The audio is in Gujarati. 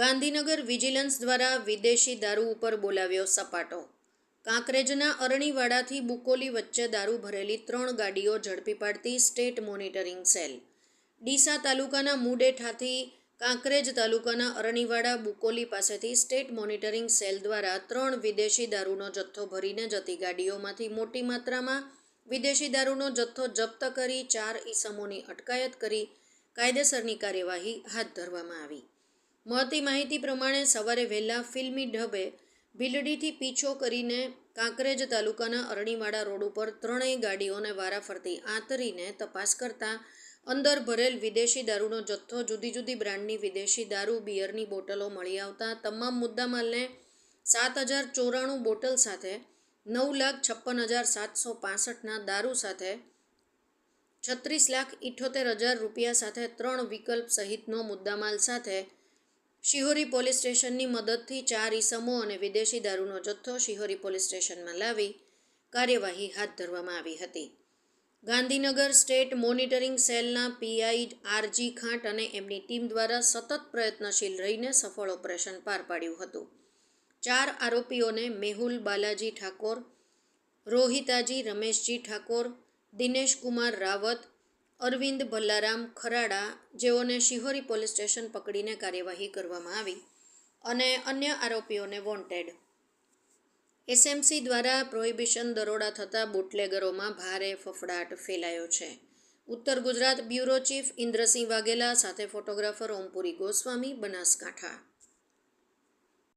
ગાંધીનગર વિજિલન્સ દ્વારા વિદેશી દારૂ ઉપર બોલાવ્યો સપાટો. કાંકરેજના અરણીવાડાથી બુકોલી વચ્ચે દારૂ ભરેલી ત્રણ ગાડીઓ ઝડપી પાડતી સ્ટેટ મોનિટરિંગ સેલ. ડીસા તાલુકાના મુડેઠાથી કાંકરેજ તાલુકાના અરણીવાડા બુકોલી પાસેથી સ્ટેટ મોનિટરિંગ સેલ દ્વારા ત્રણ વિદેશી દારૂનો જથ્થો ભરીને જતી ગાડીઓમાંથી મોટી માત્રામાં વિદેશી દારૂનો જથ્થો જપ્ત કરી ચાર ઈસમોની અટકાયત કરી કાયદેસરની કાર્યવાહી હાથ ધરવામાં આવી. મળતી માહિતી પ્રમાણે સવારે વહેલા ફિલ્મી ઢબે ભીલડીથી પીછો કરીને કાંકરેજ તાલુકાના અરણીવાડા રોડ ઉપર ત્રણેય ગાડીઓને વારાફરતી આંતરીને તપાસ કરતા અંદર ભરેલ વિદેશી દારૂનો જથ્થો, જુદી જુદી બ્રાન્ડની વિદેશી દારૂ, બિયરની બોટલો મળી આવતા તમામ મુદ્દામાલને સાત હજાર ચોરાણું બોટલ સાથે નવ લાખ છપ્પન હજાર સાતસો પાસઠના દારૂ સાથે છત્રીસ લાખ ઇઠ્ઠોતેર હજાર રૂપિયા સાથે ત્રણ વિકલ્પ સહિતનો મુદ્દામાલ સાથે શિહોરી પોલીસ સ્ટેશનની મદદથી ચાર ઈસમો અને વિદેશી દારૂનો જથ્થો શિહોરી પોલીસ સ્ટેશનમાં લાવી કાર્યવાહી હાથ ધરવામાં આવી હતી. ગાંધીનગર સ્ટેટ મોનિટરિંગ સેલના પીઆઈ આરજી ખાંટ અને એમની ટીમ દ્વારા સતત પ્રયત્નશીલ રહીને સફળ ઓપરેશન પાર પાડ્યું હતું. ચાર આરોપીઓને મેહુલ બાલાજી ઠાકોર, રોહિતાજી રમેશજી ઠાકોર દિનેશ કુમાર રાવત અરવિંદ ભલ્લારામ ખરાડા જેઓને શિહોરી પોલીસ સ્ટેશન પકડીને કાર્યવાહી કરવામાં આવી અને અન્ય આરોપીઓને વોન્ટેડ. એસએમસી દ્વારા પ્રોહિબિશન દરોડા થતાં બુટલેગરોમાં ભારે ફફડાટ ફેલાયો છે. ઉત્તર ગુજરાત બ્યુરો ચીફ ઇન્દ્રસિંહ વાઘેલા સાથે ફોટોગ્રાફર ઓમપુરી ગોસ્વામી, બનાસકાંઠા.